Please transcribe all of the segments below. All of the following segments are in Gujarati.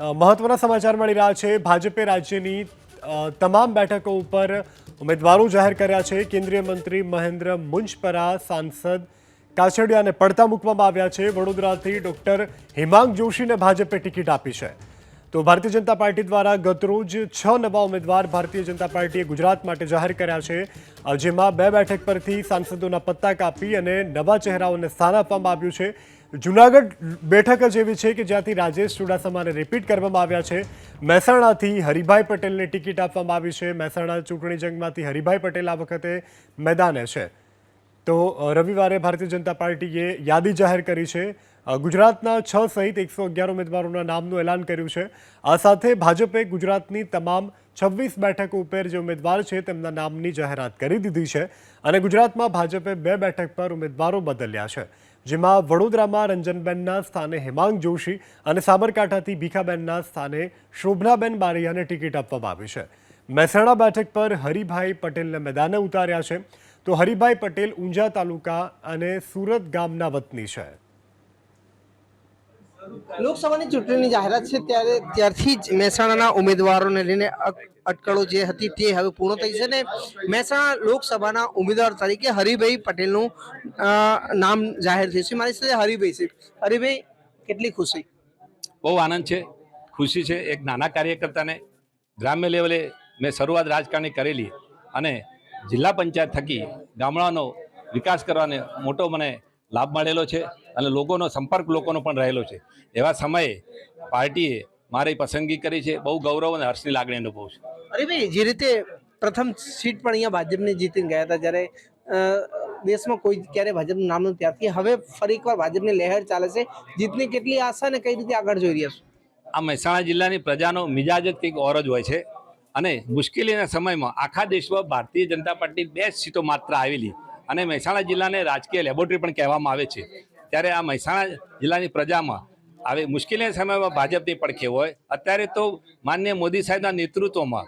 મહત્વના સમાચાર મળી રહ્યા છે. ભાજપે રાજ્યની તમામ બેઠકો ઉપર ઉમેદવારો જાહેર કર્યા છે. કેન્દ્રીય મંત્રી મહેન્દ્ર મુંજપરા, સાંસદ કાછડિયાને પડતા મૂકવામાં આવ્યા છે. વડોદરાથી ડોક્ટર હિમાંગ જોશીને ભાજપે ટિકિટ આપી છે. તો ભારતીય જનતા પાર્ટી દ્વારા ગતરોજ છ નવા ઉમેદવાર ભારતીય જનતા પાર્ટીએ ગુજરાત માટે જાહેર કર્યા છે. જેમાં બે બેઠક પરથી સાંસદોના પત્તા કાપી અને નવા ચહેરાઓને સ્થાન આપવામાં આવ્યું છે. જુનાગઢ બેઠક જ એવી છે કે જ્યાંથી રાજેશ ચુડાસમાને રિપીટ કરવામાં આવ્યા છે. મહેસાણાથી હરિભાઈ પટેલને ટિકિટ આપવામાં આવી છે. મહેસાણા ચૂંટણી જંગમાંથી હરિભાઈ પટેલ આ વખતે મેદાને છે. તો રવિવારે ભારતીય જનતા પાર્ટીએ યાદી જાહેર કરી છે. ગુજરાતના છ સહિત એકસો અગિયાર ઉમેદવારોના નામનું એલાન કર્યું છે. આ સાથે ભાજપે ગુજરાતની તમામ છવ્વીસ બેઠકો ઉપર જે ઉમેદવાર છે તેમના નામની જાહેરાત કરી દીધી છે અને ગુજરાતમાં ભાજપે બે બેઠક પર ઉમેદવારો બદલ્યા છે. જેમાં વડોદરામાં રંજનબેનના સ્થાને હેમાંગ જોશી અને સાબરકાંઠાથી ભીખાબેનના સ્થાને શોભનાબેન બારૈયાને ટિકિટ આપવામાં આવી છે. મહેસાણા બેઠક પર હરિભાઈ પટેલને મેદાને ઉતાર્યા છે. તો હરિભાઈ પટેલ ઊંઝા તાલુકા અને સુરત ગામના વતની છે. લોકસભાની ચૂંટણીની જાહેરાત છે ત્યારે ત્યારથી જ મહેસાણાના ઉમેદવારોને લઈને અટકળો જે હતી તે હવે પૂર્ણ થઈ છે ને મહેસાણા લોકસભાના ઉમેદવાર તરીકે હરિભાઈ પટેલનું નામ જાહેર થયું છે. મારી સાથે હરિભાઈ છે. હરિભાઈ, કેટલી ખુશી બહુ આનંદ છે, ખુશી છે. એક નાના કાર્યકર્તાને ગ્રામ્ય લેવલે મેં શરૂઆત રાજકારણની કરેલી અને જિલ્લા પંચાયત થકી ગામડાનો વિકાસ કરવાને મોટો મને લાભ મળેલો છે અને લોકોનો સંપર્ક લોકોનો પણ રહેલો છે. એવા સમયે પાર્ટીએ મારી પસંદગી કરી છે. બહુ ગૌરવ અને હર્ષની લાગણી અનુભવું છું. હરિભાઈ જે રીતે પ્રથમ સીટ પણ અહીંયા ભાજપને જીતીને ગયા હતા જ્યારે દેશમાં કોઈ ક્યારે ભાજપનું નામ નથી. ત્યારથી હવે ફરી એકવાર ભાજપની લહેર ચાલે છે. જીતની કેટલી આશા ને કઈ રીતે આગળ જોઈ રહ્યા છો? આ મહેસાણા જિલ્લાની પ્રજાનો મિજાજ જ કંઈક ઓર જ હોય છે. અને મુશ્કેલીના સમયમાં આખા દેશમાં ભારતીય જનતા પાર્ટી બે સીટો માત્ર આવેલી. અને મહેસાણા જિલ્લાને રાજકીય લેબોરેટરી પણ કહેવામાં આવે છે. ત્યારે આ મહેસાણા જિલ્લાની પ્રજામાં આવી મુશ્કેલીના સમયમાં ભાજપની પડખે હોય. અત્યારે તો માન્ય મોદી સાહેબના નેતૃત્વમાં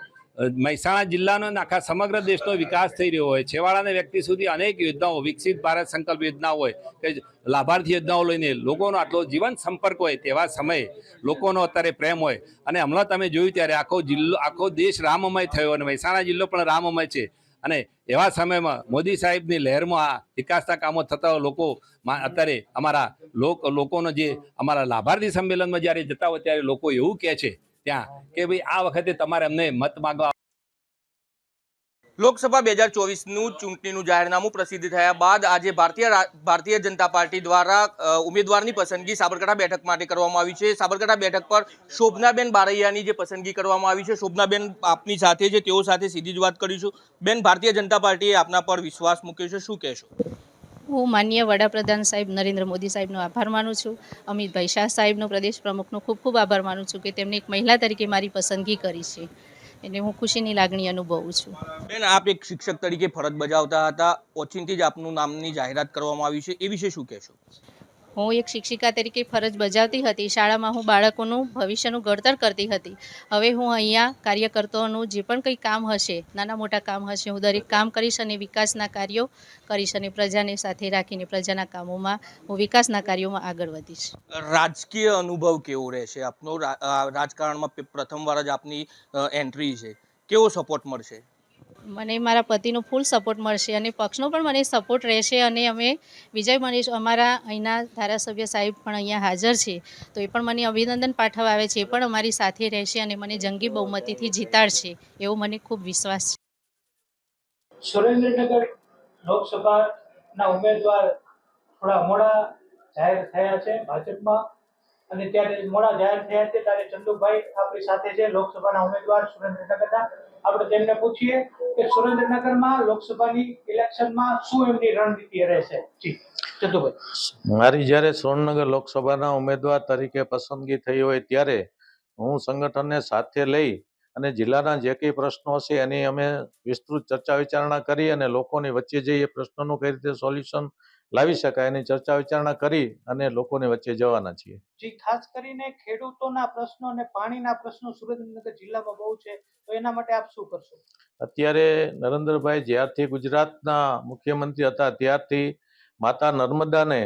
મહેસાણા જિલ્લાનો આખા સમગ્ર દેશનો વિકાસ થઈ રહ્યો હોય. છેવાડાના વ્યક્તિ સુધી અનેક યોજનાઓ, વિકસિત ભારત સંકલ્પ યોજના હોય કે લાભાર્થી યોજનાઓ લઈને લોકોનો આટલો જીવન સંપર્ક હોય તેવા સમયે લોકોનો અત્યારે પ્રેમ હોય. અને હમણાં તમે જોયું ત્યારે આખો જિલ્લો, આખો દેશ રામમય થયો અને મહેસાણા જિલ્લો પણ રામમય છે. અને એવા સમયમાં મોદી સાહેબની લહેરમાં આ વિકાસના કામો થતા લોકો અત્યારે અમારા લોક, લોકોનો જે અમારા લાભાર્થી સંમેલનમાં જ્યારે જતા હોય ત્યારે લોકો એવું કહે છે ત્યાં કે ભાઈ આ વખતે તમારે અમને મત માંગવા લોકસભા બે હજાર ચોવીસનું ચૂંટણીનું જાહેરનામું પ્રસિદ્ધ થયા બાદ આજે ભારતીય ભારતીય જનતા પાર્ટી દ્વારા ઉમેદવારની પસંદગી સાબરકાંઠા બેઠક માટે કરવામાં આવી છે. સાબરકાંઠા બેઠક પર શોભનાબેન બારૈયાની જે પસંદગી કરવામાં આવી છે, શોભનાબેન આપની સાથે છે, તેઓ સાથે સીધી જ વાત કરીશું. બેન, ભારતીય જનતા પાર્ટીએ આપના પર વિશ્વાસ મૂક્યો છે, શું કહેશો? હું માન્ય વડાપ્રધાન સાહેબ નરેન્દ્ર મોદી સાહેબનો આભાર માનું છું. અમિતભાઈ શાહ સાહેબનો પ્રદેશ પ્રમુખનો ખૂબ ખૂબ આભાર માનું છું કે તેમણે એક મહિલા તરીકે મારી પસંદગી કરી છે. એટલે હું ખુશીની લાગણી અનુભવું છું. બેન, આપ એક શિક્ષક તરીકે ફરજ બજાવતા હતા. ઓચિંતી જ આપનું નામની જાહેરાત કરવામાં આવી છે. એ વિશે શું કહેશો? હું એક શિક્ષિકા તરીકે ફરજ બજાવતી હતી. શાળામાં હું બાળકોનું ભવિષ્યનું ઘડતર કરતી હતી. હવે હું અહીંયા કાર્યકર્તાઓનું જે પણ કંઈ કામ હશે, નાના મોટા કામ હશે, હું દરેક કામ કરીશ અને વિકાસના કાર્યો કરીશ અને પ્રજાને સાથે રાખીને પ્રજાના કામોમાં હું વિકાસના કાર્યોમાં આગળ વધીશ. રાજકીય અનુભવ કેવો રહેશે? આપનો રાજકારણમાં પ્રથમવાર જ આપની એન્ટ્રી છે. કેવો સપોર્ટ મળશે? મને મારા પતિનો ફૂલ સપોર્ટ મળશે અને પક્ષનો પણ મને સપોર્ટ રહેશે અને અમે વિજય મનીષ અમારા અહીંના ધારાસભ્ય સાહેબ પણ અહીંયા હાજર છે. તો એ પણ મને અભિનંદન પાઠવવા આવે છે. એ પણ અમારી સાથે રહેશે અને મને જંગી બહુમતીથી જીતાડશે એવો મને ખૂબ વિશ્વાસ છે. સુરેન્દ્રનગર લોકસભાના ઉમેદવાર થોડા મોડા જાહેર થયા છે ભાજપમાં અને ત્યારે મોડા જાહેર થયા છે ત્યારે ચંદુભાઈ આપણી સાથે છે. લોકસભાના ઉમેદવાર સુરેન્દ્રનગરના આપણે તેમને પૂછીએ કે સુરેન્દ્રનગરમાં લોકસભાની ઇલેક્શનમાં શું એમની રણનીતિ રહેશે? મારી જ્યારે સુરેન્દ્રનગર લોકસભાના ઉમેદવાર તરીકે પસંદગી થઈ હોય ત્યારે હું સંગઠનને સાથે લઈ અને જિલ્લાના જે કંઈ પ્રશ્નો છે એની અમે વિસ્તૃત ચર્ચા વિચારણા કરી અને લોકોની વચ્ચે જઈ એ પ્રશ્નોનું કઈ રીતે સોલ્યુશન લાવી શકાય એની ચર્ચા વિચારણા કરી અને લોકોની વચ્ચે જવાના છીએ. જી ખાસ કરીને ખેડૂતોના પ્રશ્નો અને પાણીના પ્રશ્નો સુરેન્દ્રનગર જિલ્લામાં બહુ છે તો એના માટે આપ શું કરશો? અત્યારે નરેન્દ્રભાઈ જ્યારથી ગુજરાતના મુખ્યમંત્રી હતા ત્યારથી માતા નર્મદાને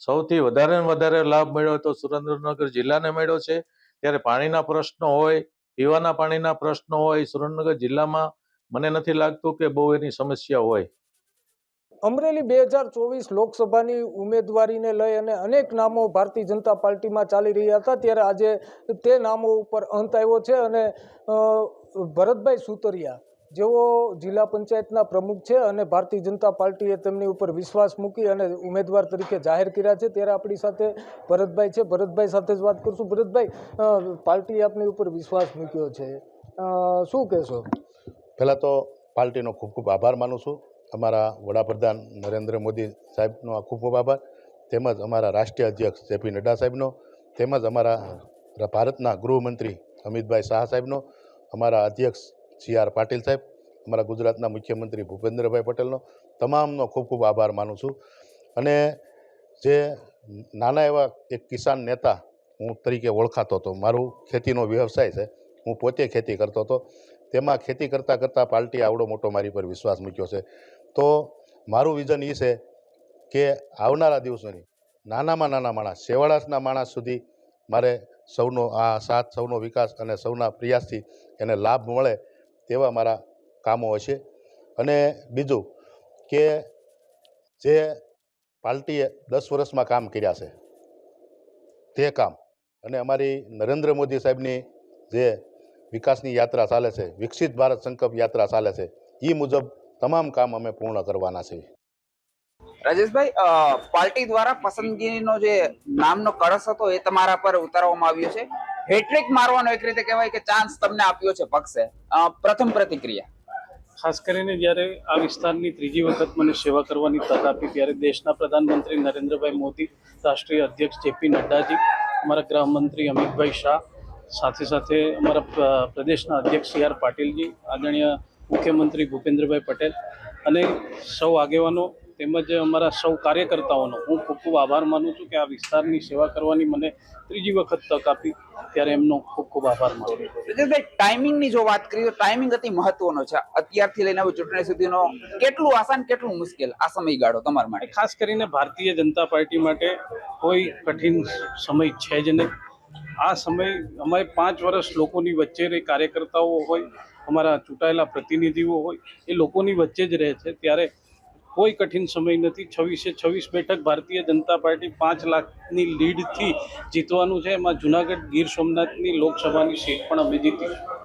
સૌથી વધારે ને વધારે લાભ મળ્યો તો સુરેન્દ્રનગર જિલ્લાને મળ્યો છે. ત્યારે પાણીના પ્રશ્નો હોય પીવાના પાણીના પ્રશ્નો હોય, સુરેન્દ્રનગર જિલ્લામાં મને નથી લાગતું કે બહુ એની સમસ્યા હોય. અમરેલી બે હજાર ચોવીસ લોકસભાની ઉમેદવારીને લઈ અને અનેક નામો ભારતીય જનતા પાર્ટીમાં ચાલી રહ્યા હતા, ત્યારે આજે તે નામો ઉપર અંત આવ્યો છે અને ભરતભાઈ સુતરિયા જેઓ જિલ્લા પંચાયતના પ્રમુખ છે અને ભારતીય જનતા પાર્ટીએ તેમની ઉપર વિશ્વાસ મૂકી અને ઉમેદવાર તરીકે જાહેર કર્યા છે, ત્યારે આપણી સાથે ભરતભાઈ છે. ભરતભાઈ સાથે જ વાત કરશું. ભરતભાઈ પાર્ટીએ આપની ઉપર વિશ્વાસ મૂક્યો છે. શું કહેશો? પહેલાં તો પાર્ટીનો ખૂબ ખૂબ આભાર માનું છું. અમારા વડાપ્રધાન નરેન્દ્ર મોદી સાહેબનો આ ખૂબ ખૂબ આભાર. તેમજ અમારા રાષ્ટ્રીય અધ્યક્ષ જેપી નડ્ડા સાહેબનો, તેમજ અમારા ભારતના ગૃહમંત્રી અમિતભાઈ શાહ સાહેબનો, અમારા અધ્યક્ષ સી આર પાટીલ સાહેબ, અમારા ગુજરાતના મુખ્યમંત્રી ભૂપેન્દ્રભાઈ પટેલનો તમામનો ખૂબ ખૂબ આભાર માનું છું. અને જે નાના એવા એક કિસાન નેતા હું તરીકે ઓળખાતો હતો, મારું ખેતીનો વ્યવસાય છે, હું પોતે ખેતી કરતો હતો, તેમાં ખેતી કરતાં કરતાં પાર્ટીએ આવડો મોટો મારી પર વિશ્વાસ મૂક્યો છે. તો મારું વિઝન એ છે કે આવનારા દિવસોની નાનામાં નાના માણસ સેવાળાસના માણસ સુધી મારે સૌનો આ સાથ, સૌનો વિકાસ અને સૌના પ્રયાસથી એને લાભ મળે તેવા મારા કામો હશે. અને બીજું કે જે પાર્ટીએ દસ વર્ષમાં કામ કર્યા છે, તે કામ. અને અમારી નરેન્દ્ર મોદી સાહેબની જે વિકાસની યાત્રા ચાલે છે, વિકસિત ભારત સંકલ્પ યાત્રા ચાલે છે એ મુજબ તમામ કામ અમે પૂર્ણ કરવાના છીએ. રાજેશભાઈ પાર્ટી દ્વારા પસંદગીનો જે નામનો કળશ હતો એ તમારા પર ઉતારવામાં આવ્યો છે? હેટ્રિક મારવાનો એક રીતે કહેવાય કે ચાન્સ તમને આપ્યો છે, પક્ષે. પ્રથમ પ્રતિક્રિયા. ખાસ કરીને જ્યારે આ વિસ્તારની ત્રીજી વખત મને સેવા કરવાની તક આપી, ત્યારે દેશના પ્રધાનમંત્રી નરેન્દ્રભાઈ મોદી, રાષ્ટ્રીય અધ્યક્ષ જેપી નડ્ડાજી, અમારા ગૃહમંત્રી અમિતભાઈ શાહ, સાથે સાથે અમારા પ્રદેશના અધ્યક્ષ સી આર પાટીલજી, આદરણીય મુખ્યમંત્રી ભૂપેન્દ્રભાઈ પટેલ અને સૌ આગેવાનો તેમજ અમારા સૌ કાર્યકર્તાઓનો હું ખૂબ ખૂબ આભાર માનું છું કે આ વિસ્તારની સેવા કરવાની મને ત્રીજી વખત તક આપી. ત્યારે એમનો ખૂબ ખૂબ આભાર માનું છું. ટાઈમિંગની જો વાત કરીએ તો ટાઈમિંગ અતિ મહત્વનો છે. અત્યારથી લઈને હવે ચૂંટણી સુધીનો કેટલું આસાન કેટલું મુશ્કેલ આ સમયગાળો તમારા માટે? ખાસ કરીને ભારતીય જનતા પાર્ટી માટે કોઈ કઠિન સમય છે જ નહીં. આ સમય અમારે પાંચ વર્ષ લોકોની વચ્ચે રહી કાર્યકર્તાઓ હોય અમારા ચૂંટાયેલા પ્રતિનિધિઓ હોય એ લોકોની વચ્ચે જ રહે છે. ત્યારે કોઈ કઠિન સમય નથી. છવ્વીસે છવ્વીસ બેઠક ભારતીય જનતા પાર્ટી પાંચ લાખની લીડથી જીતવાનું છે. એમાં જુનાગઢ ગીર સોમનાથની લોકસભાની સીટ પણ અમે જીતીશું